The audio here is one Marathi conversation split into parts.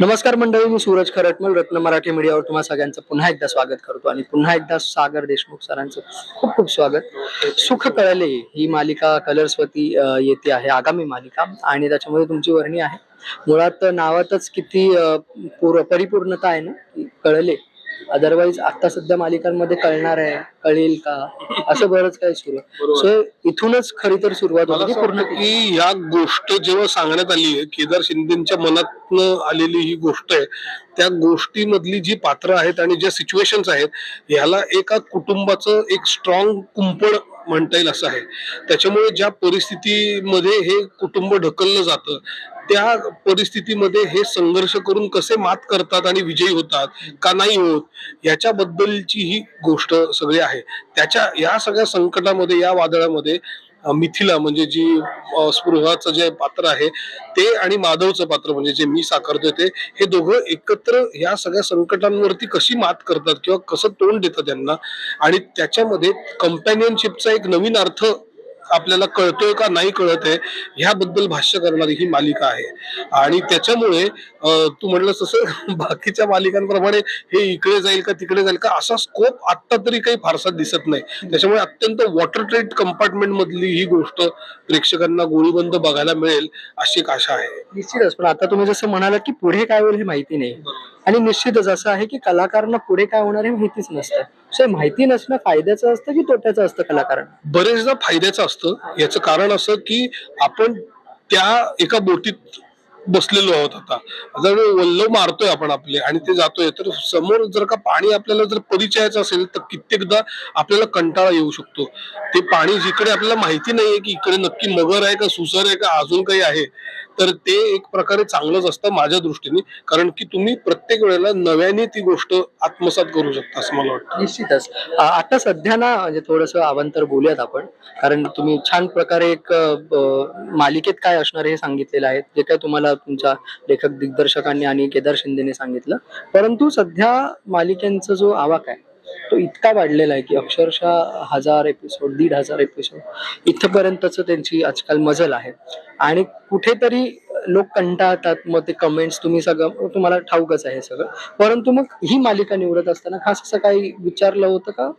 नमस्कार मंडळी मी सूरज खरटमल रत्न मराठी मीडियावर तुम्हा सगळ्यांचं पुन्हा एकदा स्वागत करतो आणि पुन्हा एकदा सागर देशमुख सरांचं खूप खूप स्वागत. सुख कळले ही मालिका कलर्सवती येते आहे आगामी मालिका आणि त्याच्यामध्ये तुमची वर्णी आहे. मुळात नावातच किती पूर परिपूर्णता आहे ना कळले. अदरवाईज आता सध्या मालिकांमध्ये कळणार आहे. कळेल का? असं बरंच काही सुरू आहे. सो इथूनच खरी तर सुरुवात मला होती असं पूर्ण वाटतं की या गोष्ट जेव्हा सांगण्यात आली आहे केदार शिंदेच्या मनातनं आलेली ही गोष्ट आहे त्या गोष्टीमधली जी पात्र आहेत आणि ज्या सिच्युएशन्स आहेत याला एका कुटुंबाचं एक स्ट्रॉंग कुंपण म्हणता येईल असं आहे. त्याच्यामुळे ज्या परिस्थितीमध्ये हे कुटुंब ढकललं जातं त्या परिस्थितीमध्ये हे संघर्ष करून कसे मात करतात आणि विजयी होतात का नाही होत याच्याबद्दलची ही गोष्ट सगळी आहे. त्याच्या या सगळ्या संकटामध्ये या वादळामध्ये मिथिला म्हणजे जी स्पृहाचं जे पात्र आहे ते आणि माधवचं पात्र म्हणजे जे मी साकारतोय ते हे दोघं एकत्र या सगळ्या संकटांवरती कशी मात करतात किंवा कसं तोंड देतात त्यांना? आणि त्याच्यामध्ये कम्पॅनियनशिपचा एक नवीन अर्थ आपल्याला कळतोय का नाही कळत आहे ह्याबद्दल भाष्य करणारी ही मालिका आहे. आणि त्याच्यामुळे तू म्हणलं तसं बाकीच्या मालिकांप्रमाणे हे इकडे जाईल का तिकडे जाईल का असा स्कोप आत्ता तरी काही फारसा दिसत नाही. त्याच्यामुळे अत्यंत वॉटर ट्रेट कंपार्टमेंट मधली ही गोष्ट प्रेक्षकांना गोळीबंद बघायला मिळेल अशी एक आशा आहे. निश्चितच पण आता तुम्ही जसं म्हणाला की पुढे काय होईल हे माहिती नाही. आणि निश्चितच असं आहे की कलाकारांना पुढे काय होणार हे माहितीच नसतं. सो माहिती नसणं फायद्याचं असतं की तोट्याचं असतं कलाकारांना? बरेचदा फायद्याचं असतं. याचं कारण असं की आपण त्या एका बोटीत बसलेलो आहोत आता. जर वल्लो मारतोय आपण आपले आणि ते जातोय तर समोर जर का पाणी आपल्याला जर परिचयाचं असेल तर कित्येकदा आपल्याला कंटाळा येऊ शकतो. ते पाणी जिकडे आपल्याला माहिती नाहीये की इकडे नक्की मगर आहे का सुसर आहे का अजून काही आहे तर ते एक प्रकारे चांगलंच असतं माझ्या दृष्टीने. कारण की तुम्ही प्रत्येक वेळेला नव्याने ती गोष्ट आत्मसात करू शकता असं मला वाटतं. निश्चितच. आता सध्या ना म्हणजे थोडस अवांतर बोलूयात आपण. कारण तुम्ही छान प्रकारे एक मालिकेत काय असणार हे सांगितलेलं आहे. जे काय तुम्हाला तुमच्या लेखक दिग्दर्शकांनी आणि केदार शिंदेने सांगितलं. परंतु सध्या मालिकेंचा जो आवाक आहे तो इतका वाढलेला आहे की अक्षरशः हजार एपिसोड दीड हजार एपिसोड इथपर्यंतच त्यांची आजकाल मजल आहे. आणि कुठेतरी लोक कंटाळतात मग ते कमेंट्स तुम्ही सगळं तुम्हाला ठाऊकच आहे सगळं. परंतु मग ही मालिका निवडत असताना खास असं काही विचारलं होतं का?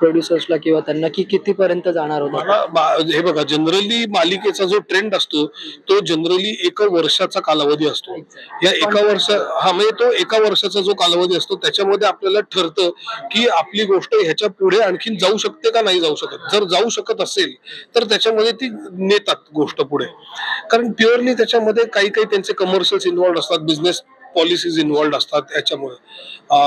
प्रोड्युसर्सला किंवा त्यांना की कितीपर्यंत जाणार होतं? मला हे बघा जनरली मालिकेचा जो ट्रेंड असतो तो जनरली एका वर्षाचा कालावधी असतो. या एका वर्ष हा म्हणजे तो एका वर्षाचा जो कालावधी असतो त्याच्यामध्ये आपल्याला ठरतं की आपली गोष्ट ह्याच्या पुढे आणखीन जाऊ शकते का नाही जाऊ शकत. जर जाऊ शकत असेल तर त्याच्यामध्ये ती नेतात गोष्ट पुढे. कारण प्युअरली त्याच्यामध्ये काही काही त्यांचे कमर्शियल्स इन्व्हॉल्ड असतात बिझनेस पॉलिसीज इन्व्हॉल्ड असतात त्याच्यामुळे.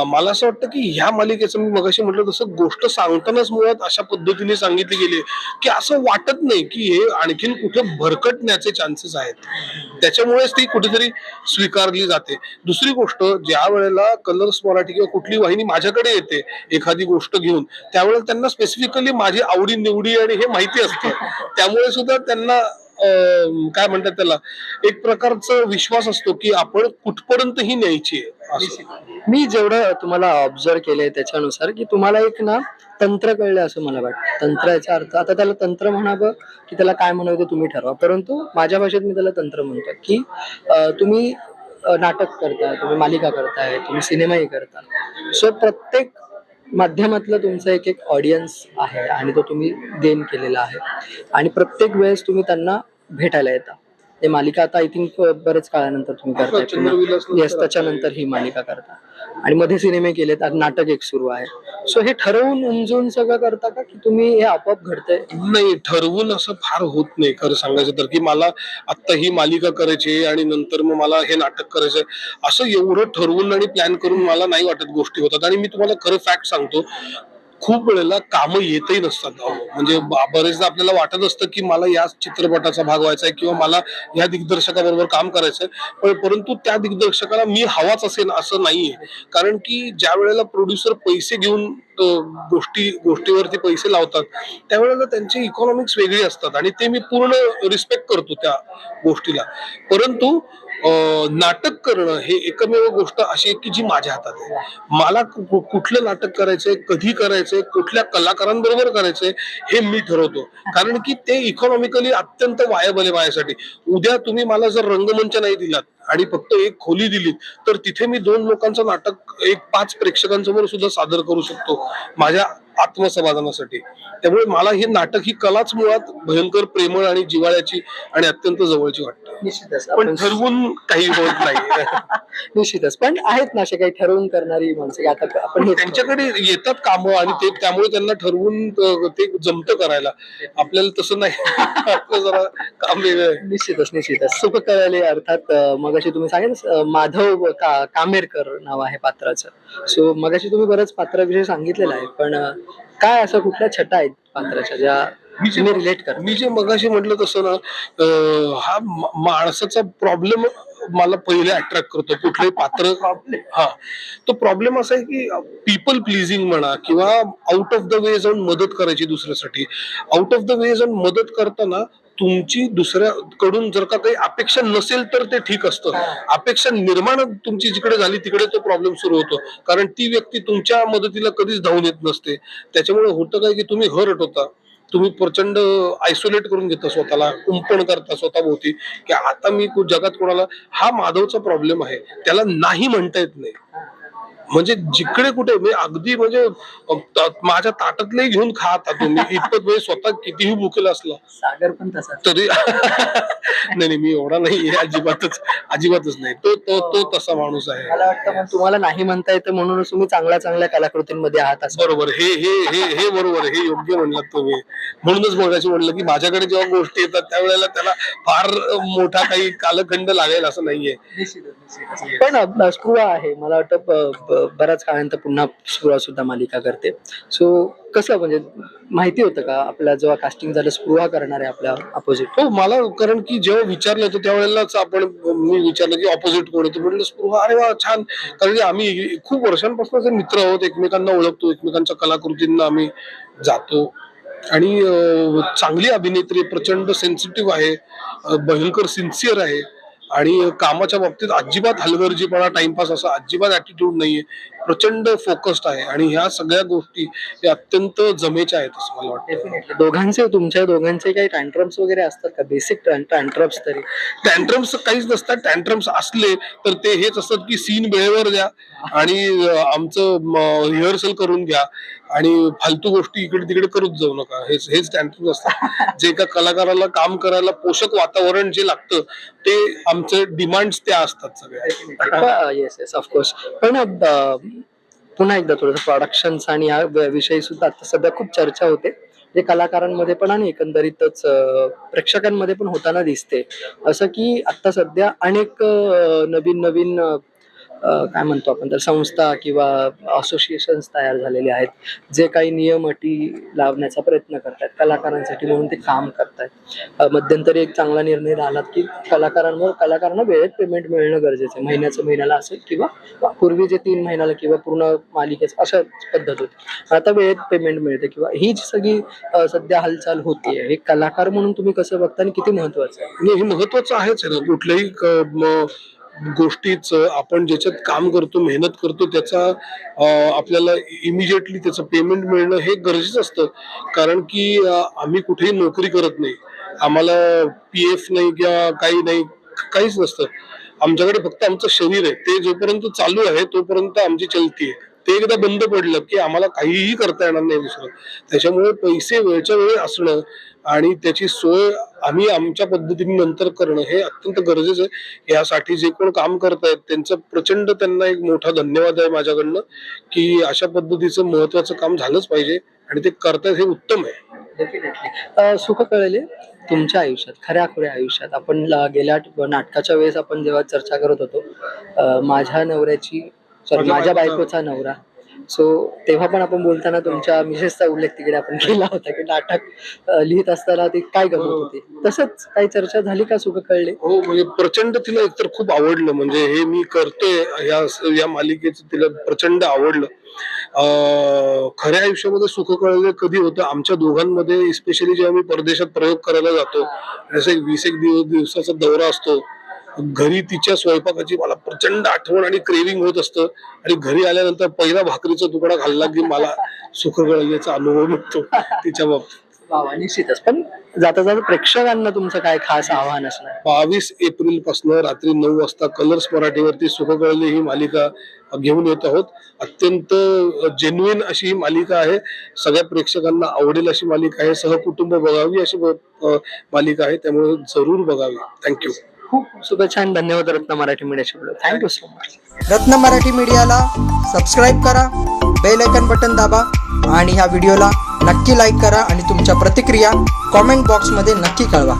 मला असं वाटतं की ह्या मालिकेचं मी मगाशी म्हटलं तसं गोष्ट सांगतानाच मुळात अशा पद्धतीने सांगितली गेली की असं वाटत नाही की हे आणखीन कुठे भरकटण्याचे चान्सेस आहेत. त्याच्यामुळेच ती कुठेतरी स्वीकारली जाते. दुसरी गोष्ट ज्या वेळेला कलर्स मराठी किंवा कुठली वाहिनी माझ्याकडे येते एखादी गोष्ट घेऊन त्यावेळेला त्यांना स्पेसिफिकली माझी आवडी निवडी आणि हे माहिती असतं. त्यामुळे सुद्धा त्यांना काय म्हणतात त्याला? एक प्रकारचा विश्वास असतो की आपण कुठपर्यंत ही न्यायची आहे. मी जेवढं तुम्हाला ऑब्झर्व केलंय त्याच्यानुसार की तुम्हाला एक ना तंत्र कळलं असं मला वाटतं. तंत्राचा अर्थ आता त्याला तंत्र म्हणावं की त्याला काय म्हणावं ते तुम्ही ठरवा. परंतु माझ्या भाषेत मी त्याला तंत्र म्हणतो की तुम्ही नाटक करताय तुम्ही मालिका करताय तुम्ही सिनेमाही करता. सो प्रत्येक माध्यमातलं तुमचं एक एक ऑडियन्स आहे आणि तो तुम्ही गेन केलेला आहे. आणि प्रत्येक वेळेस तुम्ही त्यांना भेटायला येता. ते मालिका आता आय थिंक बरेच काळानंतर तुम्ही करताय येस त्याच्यानंतर ही मालिका करता. आणि मध्ये सिनेमे केलेत नाटक एक सुरू आहे. सो हे ठरवून उमजून सगळं करता का की तुम्ही हे आपोआप घडतंय? नाही ठरवून असं फार होत नाही खरं सांगायचं तर. की मला आत्ता ही मालिका करायची आहे आणि नंतर मग मला हे नाटक करायचंय. असं एवढं ठरवून आणि प्लॅन करून मला नाही वाटत गोष्टी होतात. आणि मी तुम्हाला खरं फॅक्ट सांगतो. खूप वेळेला कामं येतही नसतात म्हणजे बरेचदा आपल्याला वाटत असतं की मला या चित्रपटाचा भाग व्हायचा आहे किंवा मला या दिग्दर्शकाबरोबर काम करायचंय पण परंतु त्या दिग्दर्शकाला मी हवाच असेल असं नाहीये. कारण की ज्या वेळेला प्रोड्युसर पैसे घेऊन गोष्टी गोष्टीवरती पैसे लावतात त्यावेळेला त्यांची इकॉनॉमिक्स वेगळी असतात. आणि ते मी पूर्ण रिस्पेक्ट करतो त्या गोष्टीला. परंतु नाटक करणं हे एकमेव गोष्ट अशी आहे की जी माझ्या हातात आहे. मला कुठलं नाटक करायचंय कधी करायचंय कुठल्या कलाकारांबरोबर करायचंय हे मी ठरवतो. कारण की ते इकॉनॉमिकली अत्यंत वायबल आहे माझ्यासाठी. उद्या तुम्ही मला जर रंगमंच नाही दिलात आणि फक्त एक खोली दिली तर तिथे मी दोन लोकांचं नाटक एक पाच प्रेक्षकांसमोर सुद्धा सादर करू शकतो. माझ्या आत्मसमाधानासाठी त्यामुळे मला हे नाटक ही कलाच मुळात भयंकर प्रेमळ आणि जिवाळ्याची आणि अत्यंत जवळची वाटते. निश्चितच. पण ठरवून काही होत नाही. निश्चितच. पण आहेत ना असे काही ठरवून करणारी माणसं. आता आपण हे त्यांच्याकडे येतात कामं आणि ते त्यामुळे त्यांना ठरवून ते जमतं करायला. आपल्याला तसं नाही. आपलं जरा काम वेगळं आहे. निश्चितच निश्चितच. सुख कळले अर्थात मग मगाशी तुम्ही सांगितलं अं, माधव का कामेरकर नाव आहे पात्राचं. सो मगाशी तुम्ही बरंच पात्राविषयी सांगितलेलं आहे. पण काय असं कुठल्या छटा आहेत पात्राच्या ज्या मी जे- रिलेट करा मी जे मगाशी म्हटलं तसं ना अं, हा मा- माणसाचा प्रॉब्लेम मला पहिले अट्रॅक्ट करतो. कुठलंही पात्र हा. तो प्रॉब्लेम असा आहे की पीपल प्लीजिंग म्हणा किंवा आउट ऑफ द वे जाऊन मदत करायची दुसऱ्यासाठी. आउट ऑफ द वे जाऊन मदत करताना तुमची दुसऱ्याकडून जर का काही अपेक्षा नसेल तर ते ठीक असतं. अपेक्षा निर्माण तुमची जिकडे झाली तिकडे तो प्रॉब्लेम सुरू होतो. कारण ती व्यक्ती तुमच्या मदतीला कधीच धावून येत नसते. त्याच्यामुळे होतं काय की तुम्ही हर्ट होता. तुम्ही प्रचंड आयसोलेट करून घेता स्वतःला कुंपण करता स्वतःभोवती की आता मी जगात कोणाला हा माधवचा प्रॉब्लेम आहे. त्याला नाही म्हणता येत नाही. म्हणजे जिकडे कुठे म्हणजे अगदी म्हणजे माझ्या ताटातलंही घेऊन खा आता तुम्ही. इतपत म्हणजे स्वतः कितीही भुकेल असला सागर पण तसा तरी नाही नाही मी एवढा नाही अजिबातच अजिबातच नाही. तो तो तो तसा माणूस आहे. मला वाटतं तुम्हाला नाही म्हणता येतं म्हणूनच तुम्ही चांगल्या चांगल्या कलाकृतींमध्ये आहात असं. बरोबर. हे हे हे हे बरोबर हे योग्य म्हणलात तुम्ही. म्हणूनच मगाशी म्हणलं की माझ्याकडे जेव्हा गोष्टी येतात त्यावेळेला त्याला फार मोठा काही कालखंड लागेल असं नाहीये. पण आहे. मला वाटतं बऱ्याच काळानंतर पुन्हा स्पृहा सुद्धा मालिका करते. सो कसं म्हणजे माहिती होतं का आपल्या जेव्हा कास्टिंग झालं स्पृहा करणार आहे आपल्या अपोजिट हो मला कारण की जेव्हा विचारलं होतं त्यावेळेलाच आपण मी विचारलं की ऑपोजिट कोण होतं म्हटलं स्पृहा अरे वा छान. कारण की आम्ही खूप वर्षांपासून मित्र आहोत एकमेकांना ओळखतो एकमेकांच्या कलाकृतींना आम्ही जातो. आणि चांगली अभिनेत्री प्रचंड सेन्सिटिव्ह आहे भयंकर सिन्सिअर आहे. आणि कामाच्या बाबतीत अजिबात हलगर्जीपणा टाइमपास असा अजिबात ऍटिट्यूड नाहीये. प्रचंड फोकस्ड आहे. आणि ह्या सगळ्या गोष्टी या अत्यंत जमेच्या आहेत असं मला वाटतं. दोघांचे तुमच्या दोघांचे काही टँट्रम्स वगैरे असतात का? बेसिक टँट्रम्स तरी. टँट्रम्स काहीच नसतात. टँट्रम्स असले तर ते हेच असतात की सीन वेळेवर द्या आणि आमचं रिहर्सल करून घ्या. आणि फालतू गोष्टी इकडे तिकडे करत जाऊ नका. हेच हे स्टँडर्ड असतात जे एका कलाकाराला काम करायला पोषक वातावरण जे लागतं ते आमचे डिमांड त्या असतात सगळ्या. येस येस ऑफकोर्स पण पुन्हा एकदा थोडस प्रोडक्शन्स आणि या विषयी सुद्धा आता सध्या खूप चर्चा होते. जे कलाकारांमध्ये पण आणि एकंदरीतच प्रेक्षकांमध्ये पण होताना दिसते. असं की आता सध्या अनेक नवीन नवीन काय म्हणतो आपण तर संस्था किंवा असोसिएशन्स तयार झालेले आहेत जे काही नियम अटी लावण्याचा प्रयत्न करतात कलाकारांसाठी म्हणून ते काम करतायत. मध्यंतरी एक चांगला निर्णय झाला की कलाकारांवर कलाकारांना वेळेत पेमेंट मिळणं गरजेचं आहे. महिन्याचं महिन्याला असेल किंवा पूर्वी जे तीन महिन्याला किंवा पूर्ण मालिकेच अशा पद्धत होती आता वेळेत पेमेंट मिळते किंवा ही जी सगळी सध्या हालचाल होतीये हे कलाकार म्हणून तुम्ही कसं बघता आणि किती महत्वाचं आहे? हे महत्वाचं आहेच आहे ना. कुठल्याही गोष्टीच आपण ज्याच्यात काम करतो मेहनत करतो त्याचा आपल्याला इमिजिएटली त्याचं पेमेंट मिळणं हे गरजेचं असतं. कारण की आम्ही कुठेही नोकरी करत नाही. आम्हाला पी एफ नाही किंवा काही नाही काहीच नसतं. आमच्याकडे फक्त आमचं शरीर आहे. ते जोपर्यंत चालू आहे तोपर्यंत आमची चलती आहे. ते एकदा बंद पडलं की आम्हाला काहीही करता येणार नाही दुसरं. त्याच्यामुळे पैसे वेळच्या वेळी असणं आणि त्याची सोय आम्ही आमच्या पद्धतीने नंतर करणं हे अत्यंत गरजेचं आहे. यासाठी जे कोण काम करतायत त्यांचं प्रचंड त्यांना एक मोठा धन्यवाद आहे माझ्याकडनं की अशा पद्धतीचं महत्वाचं काम झालंच पाहिजे आणि ते करतायत हे उत्तम आहे. सुख कळले तुमच्या आयुष्यात खऱ्या खुऱ्या आयुष्यात. आपण गेल्या नाटकाच्या वेळेस आपण जेव्हा चर्चा करत होतो माझ्या नवऱ्याची सॉरी माझ्या बायकोचा- नवरा. सो तेव्हा पण आपण बोलताना तुमच्या मिसेसचा उल्लेख तिकडे आपण केला होता की नाटक लिहित असताना ती काय गमत होती? तसंच काही चर्चा झाली का सुख कळले? हो म्हणजे प्रचंड तिला एकतर खूप आवडलं म्हणजे हे मी करतोय या या मालिकेचं तिला प्रचंड आवडलं. अं, खऱ्या आयुष्यामध्ये सुख कळले कधी होतं? आमच्या दोघांमध्ये स्पेशली जेव्हा मी परदेशात प्रयोग करायला जातो जसं एक वीस एक दिवस दिवसाचा दौरा असतो घरी तिच्या स्वयंपाकाची मला प्रचंड आठवण आणि क्रेविंग होत असतं. आणि घरी आल्यानंतर पहिला भाकरीचा तुकडा खाल्ला की मला सुख गळण्याचा अनुभव मिळतो तिच्या बाबतीत. निश्चितच. पण जाता जाता प्रेक्षकांना तुमचं काय खास आव्हान असणार? बावीस एप्रिलपासून रात्री नऊ वाजता कलर्स मराठीवरती सुखकळले ही मालिका घेऊन येत आहोत. अत्यंत जेन्युइन अशी ही मालिका आहे. सगळ्या प्रेक्षकांना आवडेल अशी मालिका आहे. सहकुटुंब बघावी अशी मालिका आहे. त्यामुळे जरूर बघावी. थँक्यू खूप शुभेच्छा आणि धन्यवाद Ratna Marathi मीडियाशी thank you so much Ratna Marathi मीडियाला सबस्क्राईब करा बेल आयकन बटन दाबा आणि ह्या व्हिडिओला नक्की लाईक करा आणि तुमच्या प्रतिक्रिया कॉमेंट बॉक्समध्ये नक्की कळवा.